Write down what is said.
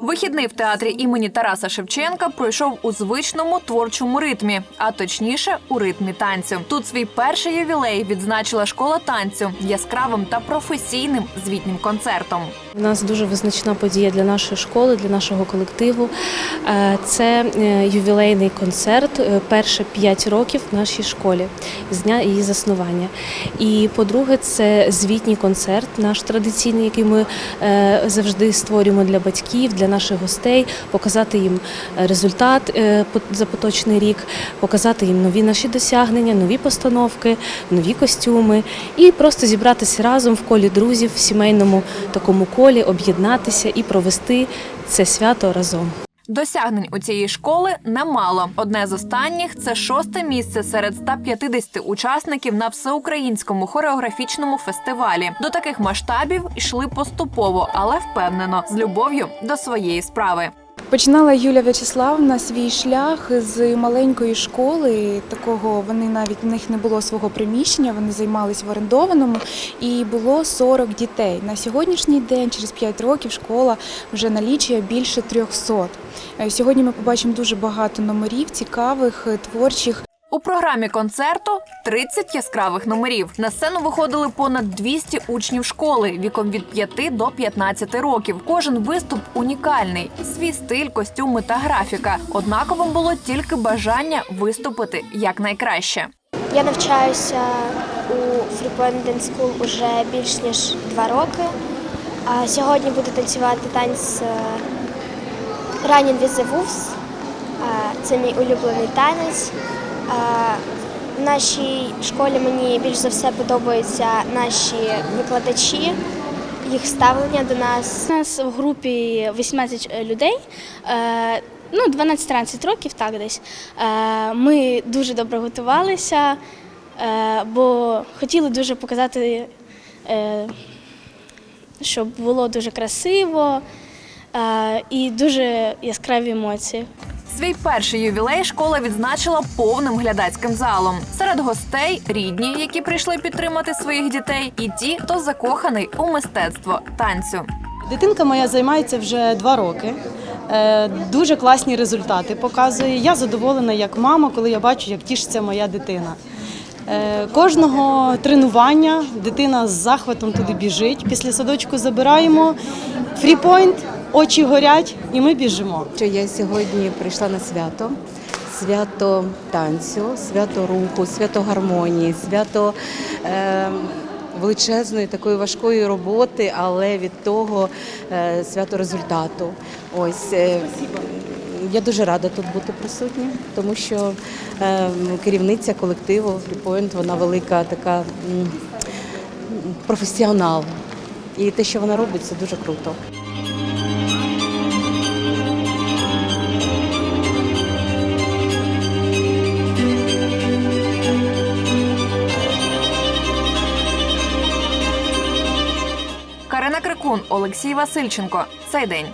Вихідний в театрі імені Тараса Шевченка пройшов у звичному творчому ритмі, а точніше у ритмі танцю. Тут свій перший ювілей відзначила школа танцю яскравим та професійним звітнім концертом. У нас дуже визначна подія для нашої школи, для нашого колективу. Е, Це е, ювілейний концерт, е, перше 5 років в нашій школі з дня її заснування. І по-друге, це звітній концерт, наш традиційний, який ми завжди створюємо для батьків, для наших гостей, показати їм е, результат е, за поточний рік, показати їм нові наші досягнення, нові постановки, нові костюми і просто зібратися разом в колі друзів в сімейному такому колі, об'єднатися і провести це свято разом. Досягнень у цієї школи немало. Одне з останніх це шосте місце серед 150 учасників на всеукраїнському хореографічному фестивалі. До таких масштабів йшли поступово, але впевнено з любов'ю до своєї справи. Починала Юля В'ячеславна свій шлях з маленької школи. Такого вони навіть в них не було свого приміщення. Вони займались в орендованому, і було 40 дітей. На сьогоднішній день, через 5 років, школа вже налічує більше 300. Е, Сьогодні ми побачимо дуже багато номерів, цікавих, е, творчих. У програмі концерту 30 яскравих номерів. На сцену виходили понад 200 учнів школи віком від 5 до 15 років. Кожен виступ унікальний. Свій стиль, костюми та графіка. Однаковим було тільки бажання виступити якнайкраще. Я навчаюся у Freepoint Dance School уже більш ніж два роки. А сьогодні буду танцювати танець Wolves. Е, Це мій улюблений танець. Е, В нашій школі мені більш за все подобаються наші викладачі, їх ставлення до нас. У нас в групі 18 людей, е, ну 12-13 років, так десь. Е, Ми дуже добре готувалися, е, бо хотіли дуже показати, е, щоб було дуже красиво е, і дуже яскраві емоції. Свій перший ювілей школа відзначила повним глядацьким залом. Серед гостей рідні, які прийшли підтримати своїх дітей, і ті, хто закоханий у мистецтво танцю. Дитинка моя займається вже два роки. Е, Дуже класні результати показує. Я задоволена як мама, коли я бачу, як тішиться моя дитина. Е, Кожного тренування дитина з захватом туди біжить. Після садочку забираємо фріпойнт, очі горять, і ми біжимо. Я сьогодні прийшла на свято. Свято танцю, свято руху, свято гармонії, свято е, величезної такої важкої роботи, але від того е, свято результату. Ось е, я дуже рада тут бути присутня, тому що е, керівниця колективу Freepoint, вона велика така професіонал. І те, що вона робить, це дуже круто. Карина Олексій Васильченко. Цей день.